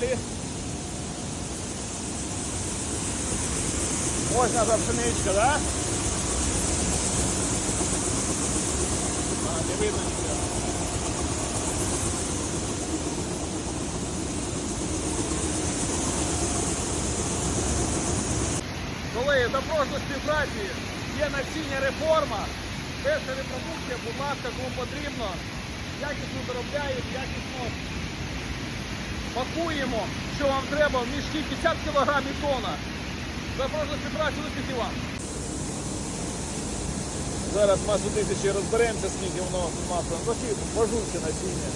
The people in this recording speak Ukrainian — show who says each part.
Speaker 1: далі. Ось наша пшеничка. Да? А, не видно нічого. Колеги, до прошлої співпраці є насіння реформа. Без репродукція, будь ласка, кому потрібно. Якісно доробляють, якісно пакуємо, що вам треба, в мішки 50 кг і тона. До співпраці успіхів вам. Зараз масу тисячі розберемося, скільки воно масла. Ці пожувці насіння.